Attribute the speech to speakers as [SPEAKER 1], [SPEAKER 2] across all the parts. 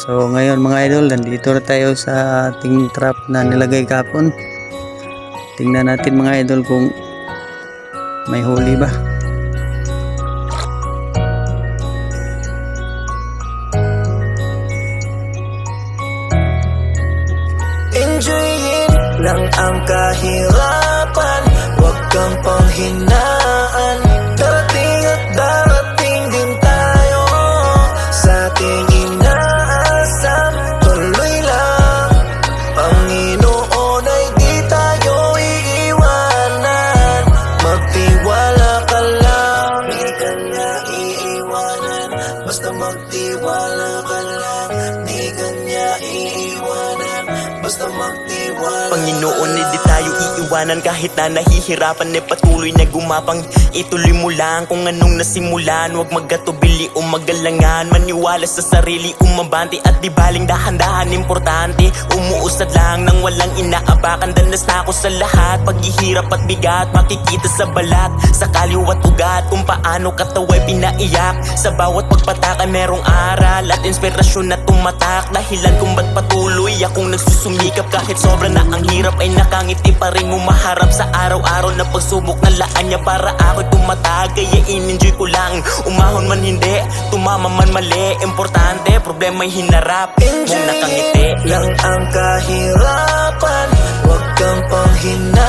[SPEAKER 1] So ngayon mga idol, nandito na tayo sa ating trap na nilagay kapon. Tingnan natin mga idol kung may huli ba.
[SPEAKER 2] Enjoyin lang ang kahirapan Huwag kang panghinaan Basta magtiwala ka lang Di ka niya iiwanan Basta magtiwala.
[SPEAKER 3] Panginoon, hindi tayo iiwanan. Kahit na nahihirapan ay patuloy na gumapang. Ituloy mo lang kung anong nasimulan. Huwag magkatubili o magalangan. Maniwala sa sarili, umabante. At di baling dahan-dahan Importante, umuusad lang nang walang inaabakan. Danas na ako sa lahat, paghihirap at bigat Makikita sa balat, sa kaliwat ugat Kung paano kataway pinaiyak. Sa bawat pagpataka merong aral At inspirasyon na tumatak. Dahilan kung ba't patuloy akong nagsusumikap Kahit sobra na ang hirap ay nakangiti pa rin Umaharap sa araw-araw na pagsubok ng laan niya Para ako'y tumatag. Kaya in-enjoy ko lang Umahon man hindi, tumama man mali. Importante, problema'y hinarap Mong nakangiti.
[SPEAKER 2] lang ang kahirapan Huwag kang panghinaan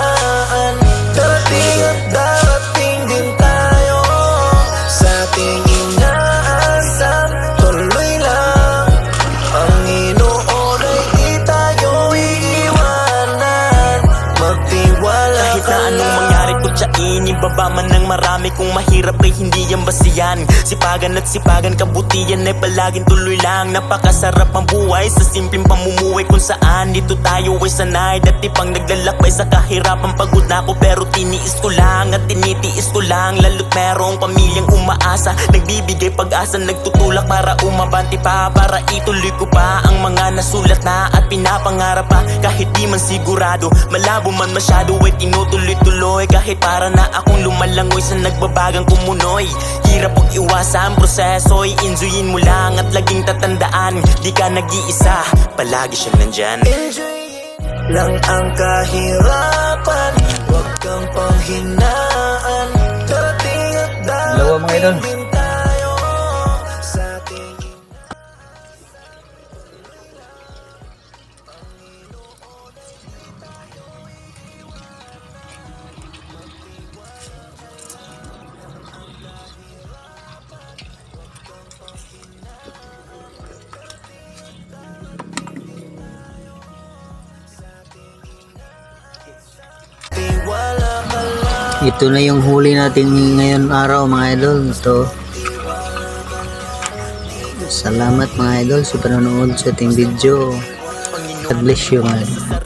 [SPEAKER 3] Kahit
[SPEAKER 2] ka
[SPEAKER 3] na anong mangyari kutsain Ibaba man ng marami. Kung mahirap ay hindi yan basiyan Sipagan at sipagan kabutihan ay palaging tuloy lang. Napakasarap ang buhay sa simpleng pamumuhay Kung saan. Dito tayo ay sanay. Dati pang naglalakbay sa kahirapan Pagod na ako pero tiniis ko lang. At tinitiis ko lang Lalo't merong pamilyang umaasa. Nagbibigay pag-asa Nagtutulak para umabanti pa. Para ituloy ko pa ang mga nasulat. na At pinapangarap pa kahit di man sigurado. Malabo man masyado ay tinutuloy-tuloy. Kahit para na akong lumalangoy sa nagbabagang kumunoy. Hirap pag iwasan proseso'y Enjoyin mo lang at laging tatandaan Di ka nag-iisa, palagi siyang nandyan.
[SPEAKER 2] Enjoyin lang ang kahirapan. Huwag kang panghinaan Darating at
[SPEAKER 1] Dalawa, mga idol. Ito na yung huli natin ngayon araw mga idol. Ito. Salamat mga idol sa panonood sa ating video. God bless you mga idol.